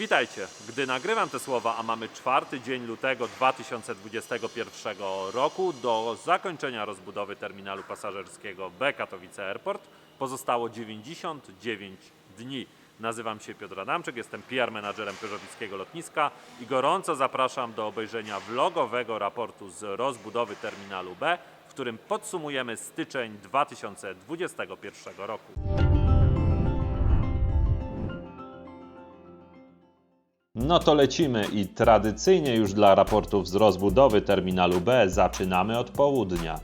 Witajcie. Gdy nagrywam te słowa, a mamy czwarty dzień lutego 2021 roku, do zakończenia rozbudowy terminalu pasażerskiego B Katowice Airport pozostało 99 dni. Nazywam się Piotr Adamczyk, jestem PR menadżerem Peugeotowickiego Lotniska i gorąco zapraszam do obejrzenia vlogowego raportu z rozbudowy terminalu B, w którym podsumujemy styczeń 2021 roku. No to lecimy i tradycyjnie już dla raportów z rozbudowy terminalu B zaczynamy od południa.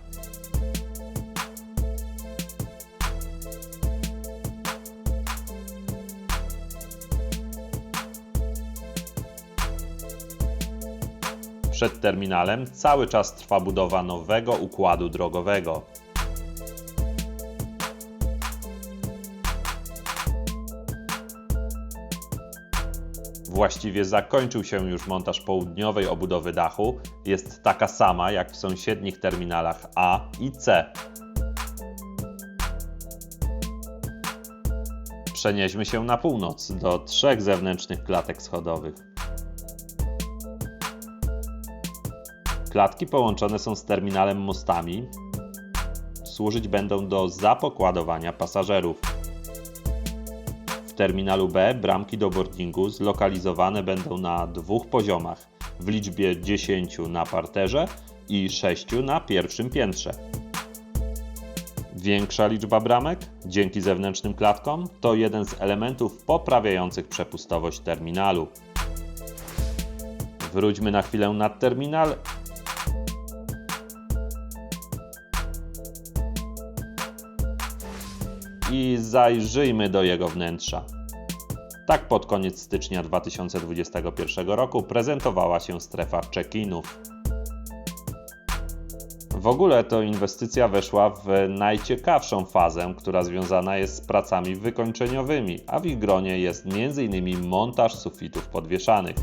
Przed terminalem cały czas trwa budowa nowego układu drogowego. Właściwie zakończył się już montaż południowej obudowy dachu. Jest taka sama jak w sąsiednich terminalach A i C. Przenieśmy się na północ do trzech zewnętrznych klatek schodowych. Klatki połączone są z terminalem mostami. Służyć będą do zapokładowania pasażerów. Terminalu B bramki do boardingu zlokalizowane będą na dwóch poziomach w liczbie 10 na parterze i 6 na pierwszym piętrze. Większa liczba bramek, dzięki zewnętrznym klatkom, to jeden z elementów poprawiających przepustowość terminalu. Wróćmy na chwilę na terminal i zajrzyjmy do jego wnętrza. Tak pod koniec stycznia 2021 roku prezentowała się strefa check-inów. W ogóle to inwestycja weszła w najciekawszą fazę, która związana jest z pracami wykończeniowymi, a w ich gronie jest m.in. montaż sufitów podwieszanych.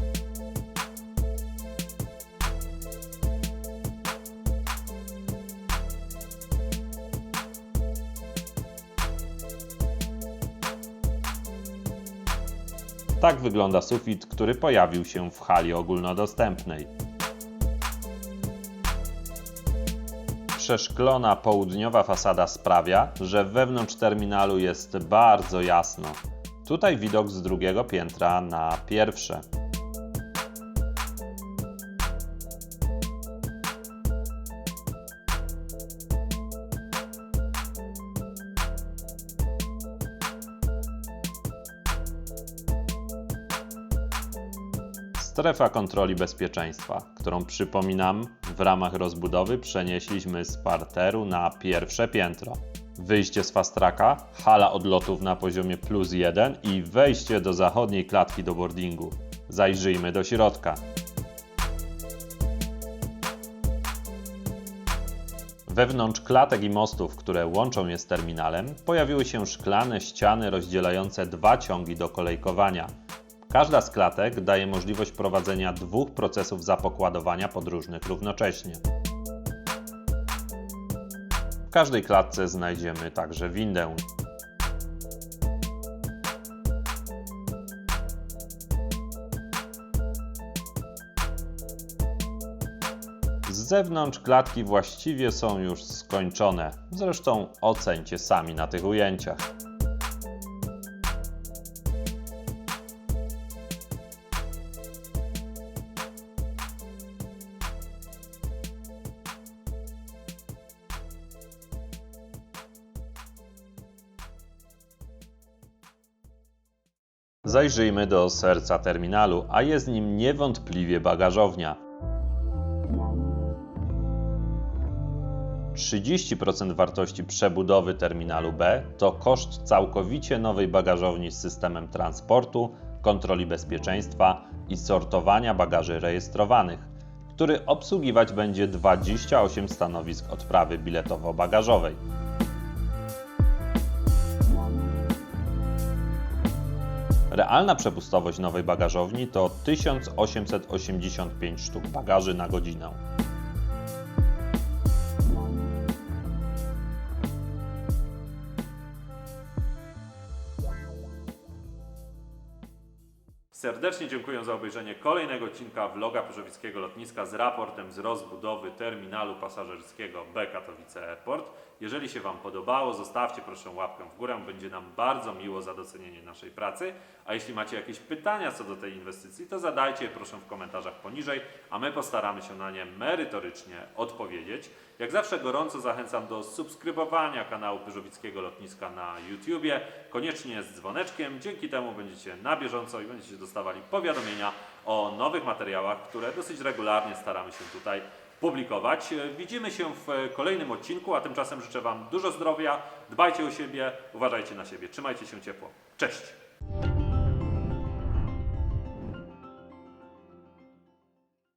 Tak wygląda sufit, który pojawił się w hali ogólnodostępnej. Przeszklona południowa fasada sprawia, że wewnątrz terminalu jest bardzo jasno. Tutaj widok z drugiego piętra na pierwsze. Strefa kontroli bezpieczeństwa, którą przypominam, w ramach rozbudowy przenieśliśmy z parteru na pierwsze piętro. Wyjście z fastraka, hala odlotów na poziomie plus 1 i wejście do zachodniej klatki do boardingu. Zajrzyjmy do środka. Wewnątrz klatek i mostów, które łączą je z terminalem, pojawiły się szklane ściany rozdzielające dwa ciągi do kolejkowania. Każda z klatek daje możliwość prowadzenia dwóch procesów zapokładowania podróżnych równocześnie. W każdej klatce znajdziemy także windę. Z zewnątrz klatki właściwie są już skończone. Zresztą ocencie sami na tych ujęciach. Zajrzyjmy do serca terminalu, a jest nim niewątpliwie bagażownia. 30% wartości przebudowy terminalu B to koszt całkowicie nowej bagażowni z systemem transportu, kontroli bezpieczeństwa i sortowania bagaży rejestrowanych, który obsługiwać będzie 28 stanowisk odprawy biletowo-bagażowej. Realna przepustowość nowej bagażowni to 1885 sztuk bagaży na godzinę. Serdecznie dziękuję za obejrzenie kolejnego odcinka vloga Pyrzowickiego Lotniska z raportem z rozbudowy terminalu pasażerskiego B Katowice Airport. Jeżeli się Wam podobało, zostawcie proszę łapkę w górę, będzie nam bardzo miło za docenienie naszej pracy. A jeśli macie jakieś pytania co do tej inwestycji, to zadajcie je proszę w komentarzach poniżej, a my postaramy się na nie merytorycznie odpowiedzieć. Jak zawsze gorąco zachęcam do subskrybowania kanału Pyrzowickiego Lotniska na YouTubie, koniecznie z dzwoneczkiem. Dzięki temu będziecie na bieżąco i będziecie dostawali powiadomienia o nowych materiałach, które dosyć regularnie staramy się tutaj publikować. Widzimy się w kolejnym odcinku, a tymczasem życzę Wam dużo zdrowia, dbajcie o siebie, uważajcie na siebie, trzymajcie się ciepło. Cześć!